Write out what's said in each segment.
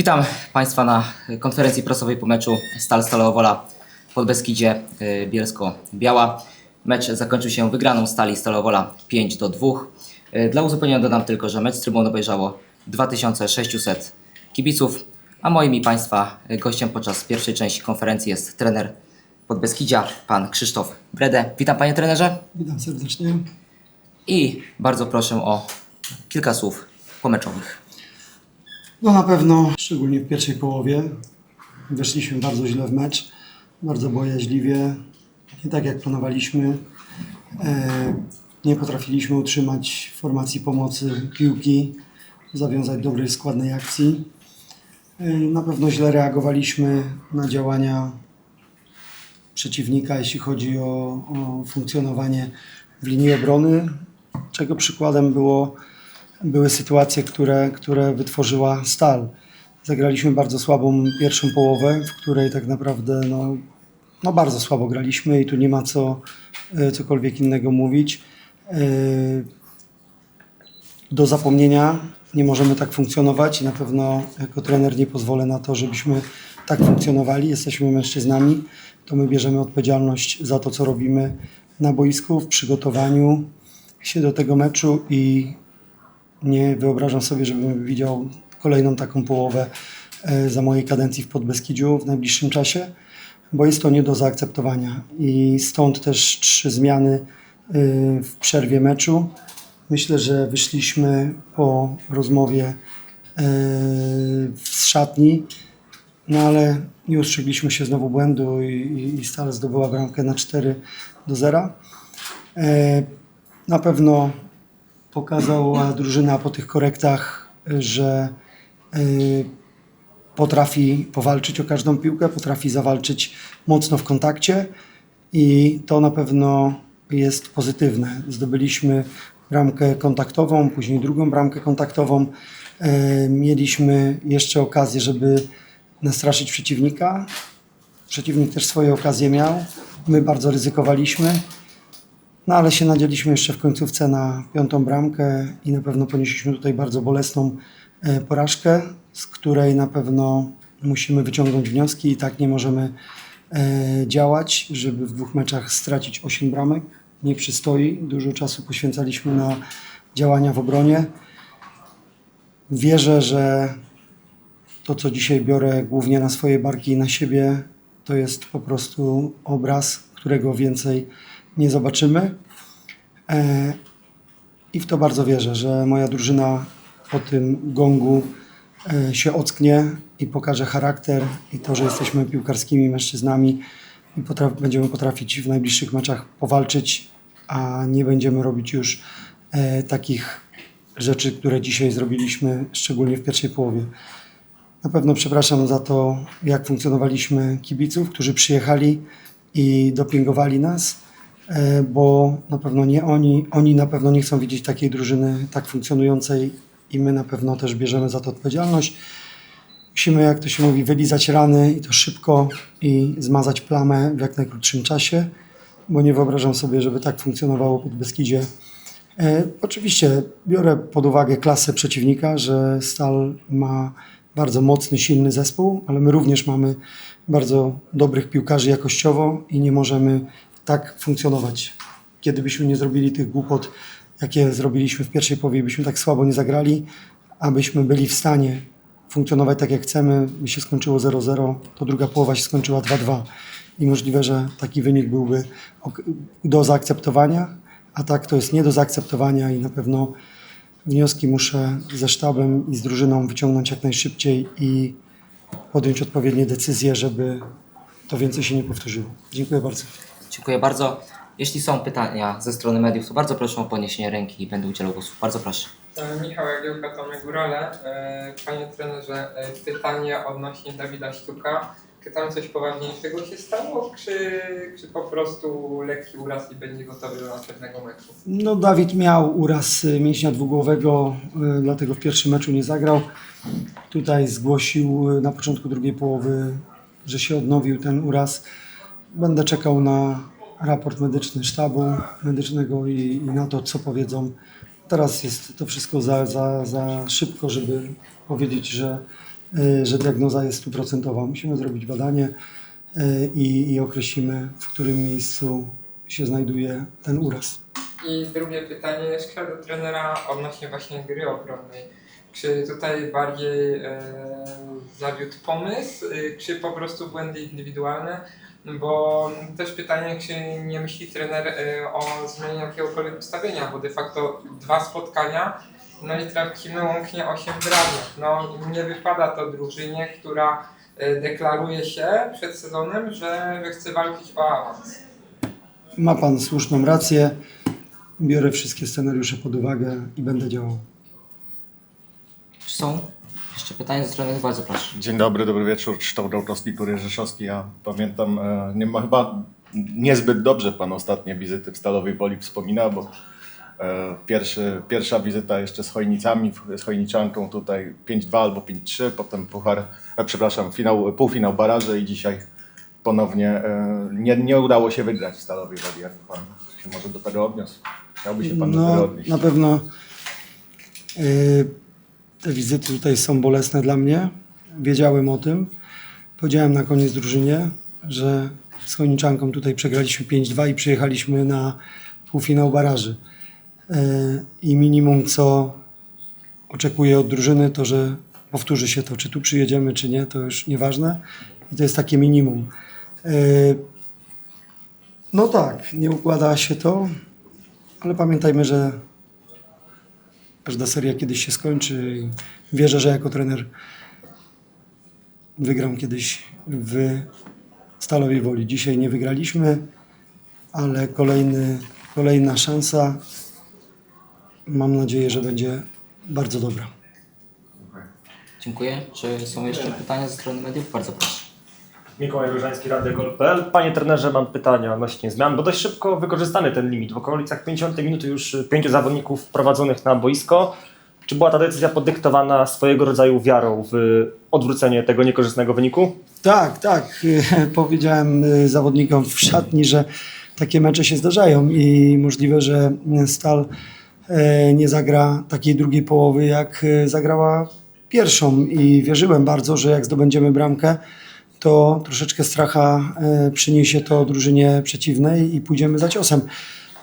Witam Państwa na konferencji prasowej po meczu Stal Stalowa Wola pod Beskidzie y, Bielsko-Biała. Mecz zakończył się wygraną Stali Stalowa Wola 5 do 2. Y, Dla uzupełnienia dodam tylko, że mecz trybun obejrzało 2600 kibiców, a moim i Państwa gościem podczas pierwszej części konferencji jest trener Podbeskidzia, pan Krzysztof Brede. Witam Panie trenerze Witam serdecznie. i bardzo proszę o kilka słów pomeczowych. No na pewno, szczególnie w pierwszej połowie, weszliśmy bardzo źle w mecz, bardzo bojaźliwie, nie tak jak planowaliśmy. E, nie potrafiliśmy utrzymać formacji pomocy piłki, zawiązać dobrej, składnej akcji. E, na pewno źle reagowaliśmy na działania przeciwnika, jeśli chodzi o, o funkcjonowanie w linii obrony, czego przykładem było, były sytuacje, które, które wytworzyła Stal. Zagraliśmy bardzo słabą pierwszą połowę, w której tak naprawdę no, no bardzo słabo graliśmy i tu nie ma co e, cokolwiek innego mówić. E, Do zapomnienia nie możemy tak funkcjonować i na pewno jako trener nie pozwolę na to, żebyśmy tak funkcjonowali. Jesteśmy mężczyznami, to my bierzemy odpowiedzialność za to, co robimy na boisku, w przygotowaniu się do tego meczu i nie wyobrażam sobie, żebym widział kolejną taką połowę e, za mojej kadencji w Podbeskidziu w najbliższym czasie, bo jest to nie do zaakceptowania i stąd też trzy zmiany e, w przerwie meczu. Myślę, że wyszliśmy po rozmowie e, z szatni, no ale nie ustrzegliśmy się znowu błędu i, i, Stal zdobyła bramkę na 4 do 0. E, Na pewno pokazała drużyna po tych korektach, że y, potrafi powalczyć o każdą piłkę, potrafi zawalczyć mocno w kontakcie i to na pewno jest pozytywne. Zdobyliśmy bramkę kontaktową, później drugą bramkę kontaktową. E, Mieliśmy jeszcze okazję, żeby nastraszyć przeciwnika. Przeciwnik też swoje okazje miał. My bardzo ryzykowaliśmy. No ale się nadzieliśmy jeszcze w końcówce na piątą bramkę i na pewno ponieśliśmy tutaj bardzo bolesną e, porażkę, z której na pewno musimy wyciągnąć wnioski i tak nie możemy e, działać, żeby w dwóch meczach stracić 8 bramek. Nie przystoi. Dużo czasu poświęcaliśmy na działania w obronie. Wierzę, że to, co dzisiaj biorę głównie na swoje barki i na siebie, to jest po prostu obraz, którego więcej nie zobaczymy. E, I w to bardzo wierzę, że moja drużyna po tym gongu e, się ocknie i pokaże charakter i to, że jesteśmy piłkarskimi mężczyznami i potraf- będziemy potrafić w najbliższych meczach powalczyć, a nie będziemy robić już e, takich rzeczy, które dzisiaj zrobiliśmy, szczególnie w pierwszej połowie. Na pewno przepraszam za to, jak funkcjonowaliśmy kibiców, którzy przyjechali i dopingowali nas, bo na pewno nie oni, oni na pewno nie chcą widzieć takiej drużyny tak funkcjonującej i my na pewno też bierzemy za to odpowiedzialność. Musimy, jak to się mówi, wylizać rany i to szybko i zmazać plamę w jak najkrótszym czasie, bo nie wyobrażam sobie, żeby tak funkcjonowało pod Beskidzie. E, Oczywiście biorę pod uwagę klasę przeciwnika, że Stal ma bardzo mocny, silny zespół, ale my również mamy bardzo dobrych piłkarzy jakościowo i nie możemy tak funkcjonować. Kiedy byśmy nie zrobili tych głupot, jakie zrobiliśmy w pierwszej połowie, byśmy tak słabo nie zagrali, abyśmy byli w stanie funkcjonować tak jak chcemy, by się skończyło 0-0, to druga połowa się skończyła 2-2 i możliwe, że taki wynik byłby do zaakceptowania, a tak to jest nie do zaakceptowania i na pewno wnioski muszę ze sztabem i z drużyną wyciągnąć jak najszybciej i podjąć odpowiednie decyzje, żeby to więcej się nie powtórzyło. Dziękuję bardzo. Dziękuję bardzo. Jeśli są pytania ze strony mediów, to bardzo proszę o podniesienie ręki i będę udzielał głosu. Bardzo proszę. E, Michał Jagiełka, Tomek Górale. E, Panie trenerze, e, pytanie odnośnie Dawida Sztuka. Czy tam coś poważniejszego się stało, czy, czy po prostu lekki uraz i będzie gotowy do następnego meczu? No, Dawid miał uraz mięśnia dwugłowego, y, dlatego w pierwszym meczu nie zagrał. Tutaj zgłosił y, na początku drugiej połowy, że się odnowił ten uraz. Będę czekał na raport medyczny sztabu medycznego i, i na to, co powiedzą. Teraz jest to wszystko za, za, za szybko, żeby powiedzieć, że y, że diagnoza jest stuprocentowa. Musimy zrobić badanie y, i, i określimy, w którym miejscu się znajduje ten uraz. I drugie pytanie jeszcze do trenera odnośnie właśnie gry obronnej. Czy tutaj bardziej e, zawiódł pomysł, e, czy po prostu błędy indywidualne? Bo też pytanie, czy nie myśli trener e, o zmianie jakiegokolwiek ustawienia, bo de facto dwa spotkania, no i tracimy łącznie 8 bramek. No nie wypada to drużynie, która e, deklaruje się przed sezonem, że chce walczyć o awans. Ma Pan słuszną rację. Biorę wszystkie scenariusze pod uwagę i będę działał. Czy są jeszcze pytania ze strony? Bardzo proszę. Dzień dobry, dobry wieczór. Krzysztof Dałczowski, Kurier Rzeszowski. Ja pamiętam, e, nie ma chyba niezbyt dobrze pan ostatnie wizyty w Stalowej Woli wspomina, bo e, pierwszy, pierwsza wizyta jeszcze z Chojnicami, z Chojniczanką tutaj 5-2 albo 5-3, potem puchar, e, przepraszam, finał, półfinał baraży i dzisiaj ponownie e, nie, nie udało się wygrać w Stalowej Woli. Jak pan się może do tego odniósł? Chciałby się pan do tego No, odnieść? na pewno y, te wizyty tutaj są bolesne dla mnie. Wiedziałem o tym. Powiedziałem na koniec drużynie, że z Chojniczanką tutaj przegraliśmy 5-2 i przyjechaliśmy na półfinał baraży. Y, I minimum, co oczekuję od drużyny, to że powtórzy się to, czy tu przyjedziemy, czy nie, to już nieważne. I to jest takie minimum. Y, No tak, nie układa się to, ale pamiętajmy, że każda seria kiedyś się skończy. i Wierzę, że jako trener wygram kiedyś w Stalowej Woli. Dzisiaj nie wygraliśmy, ale kolejny, kolejna szansa. Mam nadzieję, że będzie bardzo dobra. Dziękuję. Czy są jeszcze pytania ze strony mediów? Bardzo proszę. Mikołaj Różański, Radio.pl. Panie trenerze, mam pytania odnośnie zmian, bo dość szybko wykorzystany ten limit. W okolicach 50 minuty już pięciu zawodników wprowadzonych na boisko. Czy była ta decyzja podyktowana swojego rodzaju wiarą w odwrócenie tego niekorzystnego wyniku? Tak, tak. Powiedziałem y, zawodnikom w szatni, że takie mecze się zdarzają i możliwe, że Stal nie zagra takiej drugiej połowy, jak zagrała pierwszą. I wierzyłem bardzo, że jak zdobędziemy bramkę, to troszeczkę stracha e, przyniesie to drużynie przeciwnej i pójdziemy za ciosem.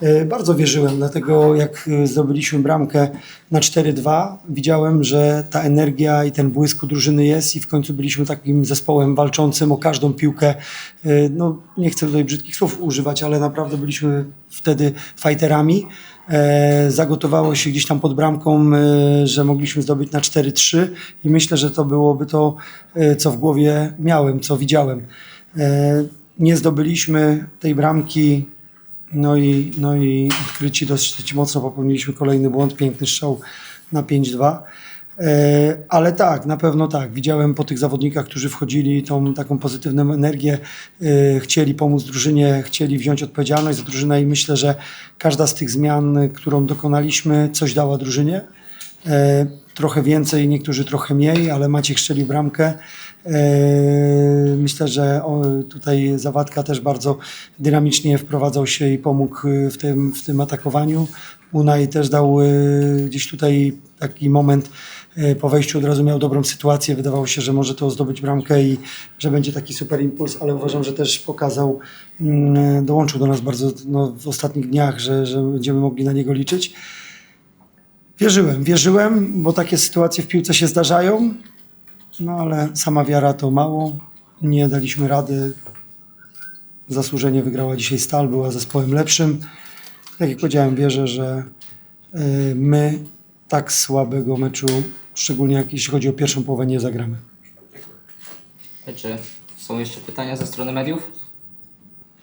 E, Bardzo wierzyłem, dlatego jak e, zdobyliśmy bramkę na 4-2, widziałem, że ta energia i ten błysk drużyny jest i w końcu byliśmy takim zespołem walczącym o każdą piłkę. No, nie chcę tutaj brzydkich słów używać, ale naprawdę byliśmy wtedy fighterami. E, Zagotowało się gdzieś tam pod bramką, e, że mogliśmy zdobyć na 4-3 i myślę, że to byłoby to, e, co w głowie miałem, co widziałem. Nie zdobyliśmy tej bramki, no i, no i odkryci dosyć mocno popełniliśmy kolejny błąd, piękny strzał na 5-2. E, Ale tak, na pewno tak. Widziałem po tych zawodnikach, którzy wchodzili tą taką pozytywną energię, e, chcieli pomóc drużynie, chcieli wziąć odpowiedzialność za drużynę i myślę, że każda z tych zmian, którą dokonaliśmy, coś dała drużynie. E, Trochę więcej, niektórzy trochę mniej, ale Maciek strzelił bramkę. Myślę, że tutaj Zawadka też bardzo dynamicznie wprowadzał się i pomógł w tym, w tym atakowaniu. Unai też dał gdzieś tutaj taki moment po wejściu od razu miał dobrą sytuację. Wydawało się, że może to zdobyć bramkę i że będzie taki super impuls, ale uważam, że też pokazał, mm, dołączył do nas bardzo no, w ostatnich dniach, że, że będziemy mogli na niego liczyć. Wierzyłem, wierzyłem, bo takie sytuacje w piłce się zdarzają, no ale sama wiara to mało. Nie daliśmy rady. Zasłużenie wygrała dzisiaj Stal, była zespołem lepszym. Tak jak powiedziałem, wierzę, że y, my tak słabego meczu, szczególnie jak jeśli chodzi o pierwszą połowę, nie zagramy. Czy są jeszcze pytania ze strony mediów?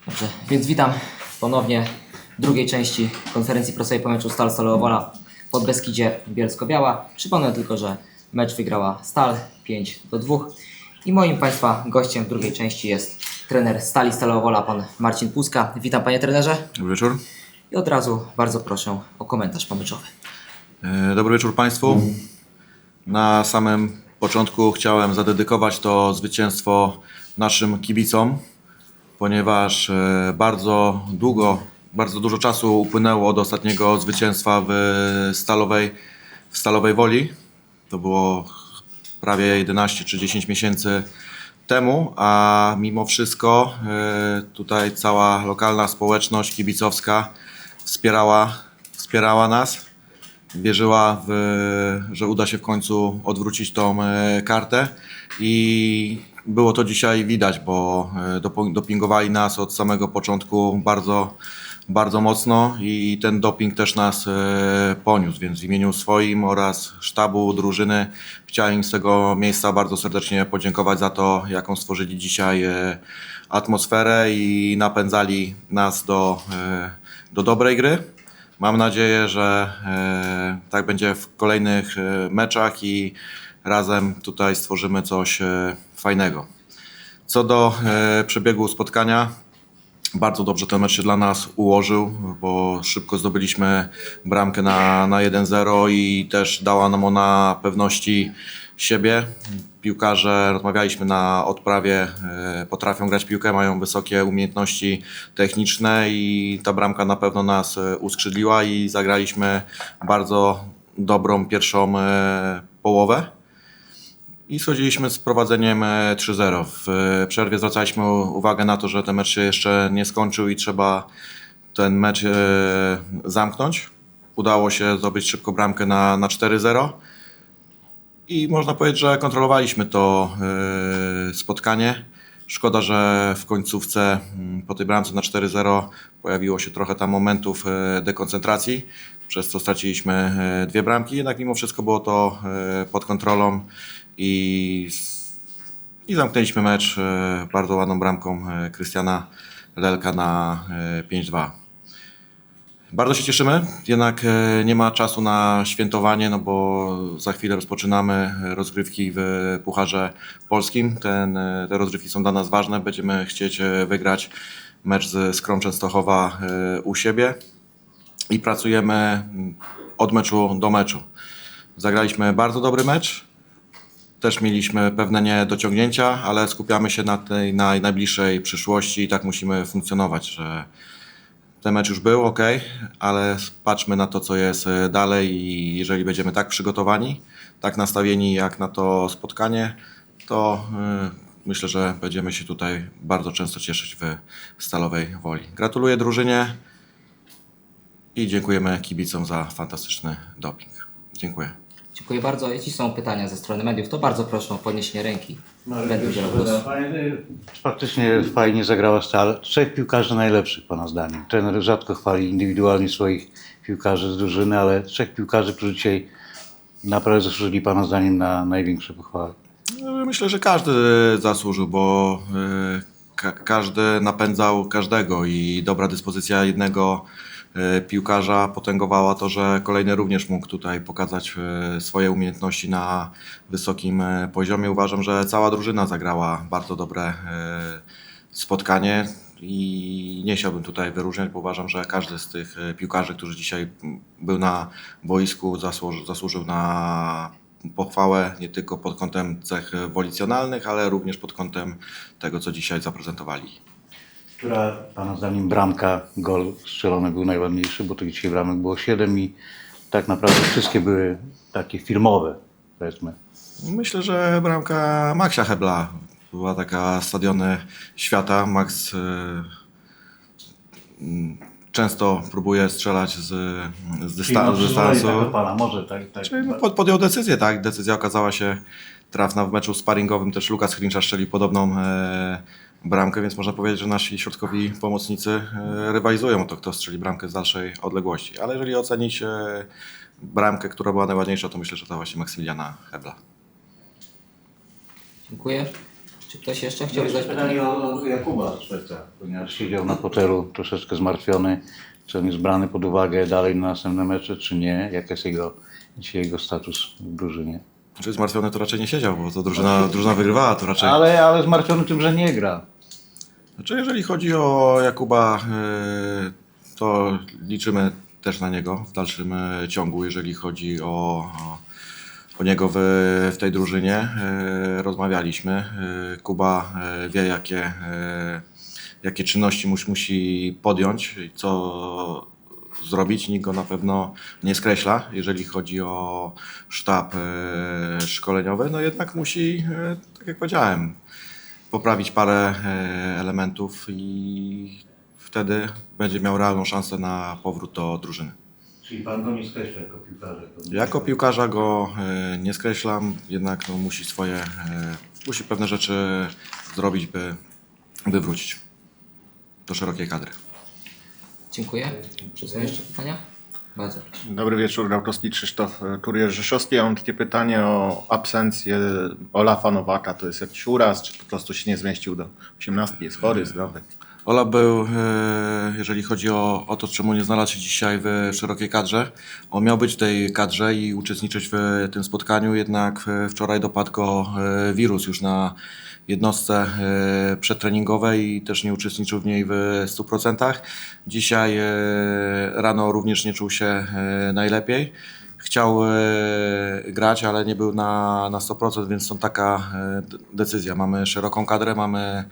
Dobrze, więc witam ponownie w drugiej części konferencji prasowej po meczu Stal Stalowa Wola pod Beskidzie Bielsko-Biała. Przypomnę tylko, że mecz wygrała Stal 5 do 2 i moim Państwa gościem w drugiej części jest trener Stali Stalowa Wola, pan Marcin Puska. Witam Panie trenerze Dobry wieczór. i od razu bardzo proszę o komentarz pomyczowy. E, Dobry wieczór Państwu. Na samym początku chciałem zadedykować to zwycięstwo naszym kibicom, ponieważ e, bardzo długo, bardzo dużo czasu upłynęło od ostatniego zwycięstwa w Stalowej, w Stalowej Woli. To było prawie 11 czy 10 miesięcy temu, a mimo wszystko e, tutaj cała lokalna społeczność kibicowska wspierała, wspierała nas, wierzyła, w, że uda się w końcu odwrócić tą e, kartę i było to dzisiaj widać, bo e, dopingowali nas od samego początku bardzo, bardzo mocno i ten doping też nas e, poniósł, więc w imieniu swoim oraz sztabu, drużyny chciałem z tego miejsca bardzo serdecznie podziękować za to, jaką stworzyli dzisiaj atmosferę i napędzali nas do, do dobrej gry. Mam nadzieję, że e, tak będzie w kolejnych e, meczach i razem tutaj stworzymy coś e, fajnego. Co do przebiegu spotkania, bardzo dobrze ten mecz się dla nas ułożył, bo szybko zdobyliśmy bramkę na, na 1-0 i też dała nam ona pewności siebie. Piłkarze, rozmawialiśmy na odprawie, e, potrafią grać piłkę, mają wysokie umiejętności techniczne i ta bramka na pewno nas e, uskrzydliła i zagraliśmy bardzo dobrą pierwszą e, połowę. I schodziliśmy z prowadzeniem e, 3-0. W przerwie zwracaliśmy uwagę na to, że ten mecz się jeszcze nie skończył i trzeba ten mecz zamknąć. Udało się zdobyć szybko bramkę na, na 4-0. I można powiedzieć, że kontrolowaliśmy to e, spotkanie. Szkoda, że w końcówce mm, po tej bramce na 4-0 pojawiło się trochę tam momentów e, dekoncentracji, przez co straciliśmy e, dwie bramki. Jednak mimo wszystko było to pod kontrolą i, i zamknęliśmy mecz bardzo ładną bramką Krystiana Lelka na e, 5-2. Bardzo się cieszymy, jednak e, nie ma czasu na świętowanie, no bo za chwilę rozpoczynamy rozgrywki w Pucharze Polskim. Ten, e, te rozgrywki są dla nas ważne. Będziemy chcieć e, wygrać mecz z Skrą Częstochowa e, u siebie i pracujemy mm, od meczu do meczu. Zagraliśmy bardzo dobry mecz. Też mieliśmy pewne niedociągnięcia, ale skupiamy się na tej na najbliższej przyszłości i tak musimy funkcjonować, że ten mecz już był ok, ale patrzmy na to, co jest e, dalej i jeżeli będziemy tak przygotowani, tak nastawieni jak na to spotkanie, to e, myślę, że będziemy się tutaj bardzo często cieszyć w Stalowej Woli. Gratuluję drużynie i dziękujemy kibicom za fantastyczny doping. Dziękuję. Dziękuję bardzo. Jeśli są pytania ze strony mediów, to bardzo proszę o podniesienie ręki. Będę udzielał głosu. Faktycznie fajnie zagrała Stal. Trzech piłkarzy najlepszych, Pana zdaniem. Trener rzadko chwali indywidualnie swoich piłkarzy z drużyny, ale trzech piłkarzy, którzy dzisiaj naprawdę zasłużyli Pana zdaniem na największe pochwały. No, Myślę, że każdy zasłużył, bo e, ka- każdy napędzał każdego i dobra dyspozycja jednego piłkarza potęgowała to, że kolejny również mógł tutaj pokazać e, swoje umiejętności na wysokim e, poziomie. Uważam, że cała drużyna zagrała bardzo dobre spotkanie i nie chciałbym tutaj wyróżniać, bo uważam, że każdy z tych piłkarzy, którzy dzisiaj był na boisku, zasłużył na pochwałę nie tylko pod kątem cech wolicjonalnych, ale również pod kątem tego, co dzisiaj zaprezentowali. Która Pana zdaniem bramka, gol strzelony był najładniejszy, bo tych dzisiaj bramek było siedem i tak naprawdę wszystkie były takie filmowe, powiedzmy. Myślę, że bramka Maxia Hebla była taka stadiony świata. Max e, m, często próbuje strzelać z, z, z dystansu. Tak może tak, tak. Czyli no, pod- podjął decyzję, tak. Decyzja okazała się trafna w meczu sparingowym. Też Lukas Hrincza strzelił podobną e, bramkę, więc można powiedzieć, że nasi środkowi pomocnicy e, rywalizują o to, kto strzeli bramkę z dalszej odległości. Ale jeżeli ocenić e, bramkę, która była najładniejsza, to myślę, że to właśnie Maksymiliana Hebla. Dziękuję. Czy ktoś jeszcze chciałby zadać pytanie? o Jakuba Szweca, ponieważ siedział na fotelu troszeczkę zmartwiony. Czy on jest brany pod uwagę dalej na następne mecze, czy nie? Jaki jest jego, dzisiaj jego status w drużynie? Czy zmartwiony to raczej nie siedział, bo to drużyna, drużyna wygrywała, to raczej... Ale, ale zmartwiony tym, że nie gra. Znaczy, jeżeli chodzi o Jakuba, e, to liczymy też na niego w dalszym e, ciągu, jeżeli chodzi o, o, niego w, w tej drużynie. E, Rozmawialiśmy. Kuba wie, jakie, jakie czynności musi, musi podjąć, co zrobić, nikt go na pewno nie skreśla, jeżeli chodzi o sztab szkoleniowy, no jednak musi, tak jak powiedziałem, poprawić parę e, elementów i wtedy będzie miał realną szansę na powrót do drużyny. Czyli pan go nie skreśla jako piłkarza? Jako piłkarza go e, nie skreślam, jednak no, musi swoje, e, musi pewne rzeczy zrobić, by, by wrócić do szerokiej kadry. Dziękuję. Czy są jeszcze pytania? Bardzo proszę. Dobry wieczór, Rautowski Krzysztof e, Turier-Rzeszowski. Ja mam takie pytanie o absencję Olafa Nowaka. To jest jakiś uraz, czy po prostu się nie zmieścił do 18, jest chory, zdrowy? Ola był, e, jeżeli chodzi o, o to, czemu nie znalazł się dzisiaj w szerokiej kadrze, on miał być w tej kadrze i uczestniczyć w tym spotkaniu, jednak wczoraj dopadł go e, wirus już na jednostce e, przedtreningowej i też nie uczestniczył w niej w 100%. Dzisiaj rano również nie czuł się najlepiej. Chciał e, grać, ale nie był na, na 100%, więc są taka e, decyzja. Mamy szeroką kadrę, mamy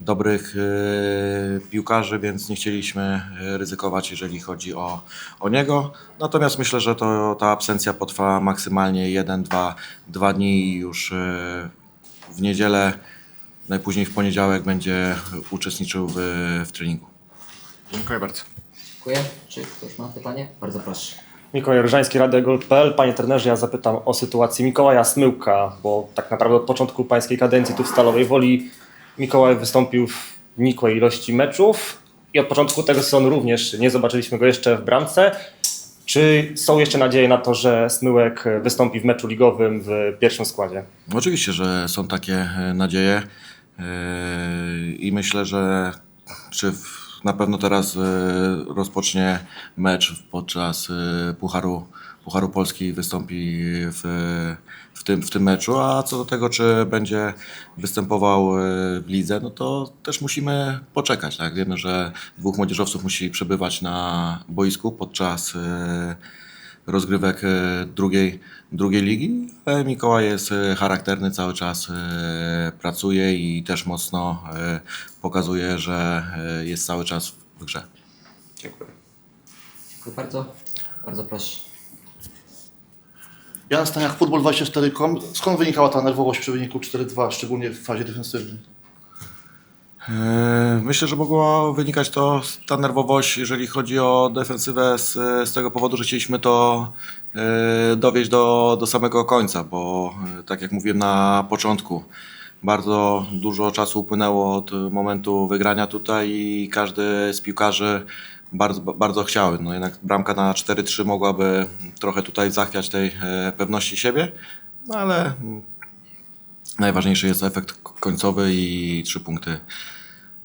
dobrych e, piłkarzy, więc nie chcieliśmy ryzykować, jeżeli chodzi o, o niego. Natomiast myślę, że to, ta absencja potrwa maksymalnie 1, 2, 2 dni i już w niedzielę, najpóźniej w poniedziałek będzie uczestniczył w, w treningu. Dziękuję bardzo. Dziękuję. Czy ktoś ma pytanie? Bardzo proszę. Mikołaj Różański, Radegol.pl. Panie trenerze, ja zapytam o sytuację Mikołaja Smyłka, bo tak naprawdę od początku pańskiej kadencji tu w Stalowej Woli Mikołaj wystąpił w nikłej ilości meczów i od początku tego sezonu również nie zobaczyliśmy go jeszcze w bramce. Czy są jeszcze nadzieje na to, że Smyłek wystąpi w meczu ligowym w pierwszym składzie? Oczywiście, że są takie nadzieje e, i myślę, że czy w, na pewno teraz e, rozpocznie mecz podczas e, Pucharu, Pucharu Polski wystąpi w, w, tym, w tym meczu, a co do tego, czy będzie występował e, w lidze, no to też musimy poczekać. Tak? Wiemy, że dwóch młodzieżowców musi przebywać na boisku podczas rozgrywek e, drugiej, drugiej ligi, ale Mikołaj jest e, charakterny, cały czas e, pracuje i też mocno pokazuje, że jest cały czas w grze. Dziękuję bardzo. Bardzo proszę. Jan Staniak, Futbol24.com. Skąd wynikała ta nerwowość przy wyniku 4-2, szczególnie w fazie defensywnej? E, Myślę, że mogła wynikać to ta nerwowość, jeżeli chodzi o defensywę, z, z tego powodu, że chcieliśmy to e, dowieść do, do samego końca, bo e, tak jak mówiłem na początku, bardzo dużo czasu upłynęło od momentu wygrania tutaj i każdy z piłkarzy bardzo, bardzo chciały. No jednak bramka na 4-3 mogłaby trochę tutaj zachwiać tej pewności siebie, no ale mm, najważniejszy jest efekt końcowy i trzy punkty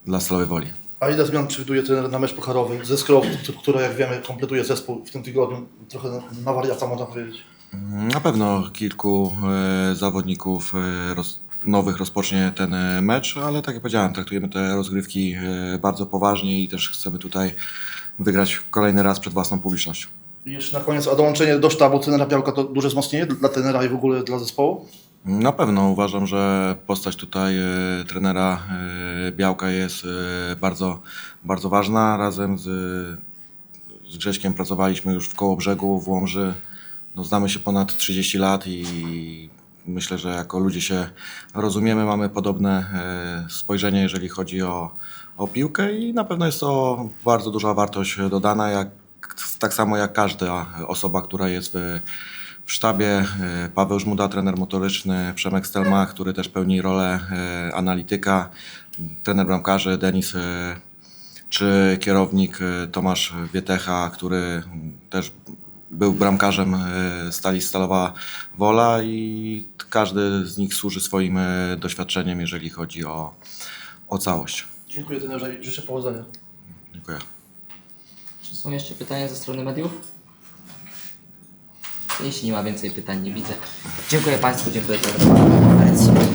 dla Stalowej Woli. A ile zmian przewiduje trener na mecz pucharowy ze Skrą, która jak wiemy kompletuje zespół w tym tygodniu? Trochę na wariata można powiedzieć. Na pewno kilku e, zawodników e, roz, nowych rozpocznie ten e, mecz, ale tak jak powiedziałem, traktujemy te rozgrywki e, bardzo poważnie i też chcemy tutaj wygrać kolejny raz przed własną publicznością. I jeszcze na koniec, a dołączenie do sztabu trenera Białka to duże wzmocnienie dla trenera i w ogóle dla zespołu? Na pewno uważam, że postać tutaj e, trenera e, Białka jest e, bardzo, bardzo ważna. Razem z, z Grześkiem pracowaliśmy już w Kołobrzegu, w Łomży. No, znamy się ponad 30 lat i myślę, że jako ludzie się rozumiemy, mamy podobne spojrzenie, jeżeli chodzi o, o piłkę i na pewno jest to bardzo duża wartość dodana, jak, tak samo jak każda osoba, która jest w, w sztabie. E, Paweł Żmuda, trener motoryczny, Przemek Stelmach, który też pełni rolę e, analityka, trener bramkarzy Denis e, czy kierownik Tomasz Wietecha, który też był bramkarzem Stali Stalowa Wola i każdy z nich służy swoim doświadczeniem, jeżeli chodzi o, o całość. Dziękuję trenerze i życzę powodzenia. Dziękuję. Czy są jeszcze pytania ze strony mediów? Jeśli nie ma więcej pytań, nie widzę. Dziękuję Państwu, dziękuję za.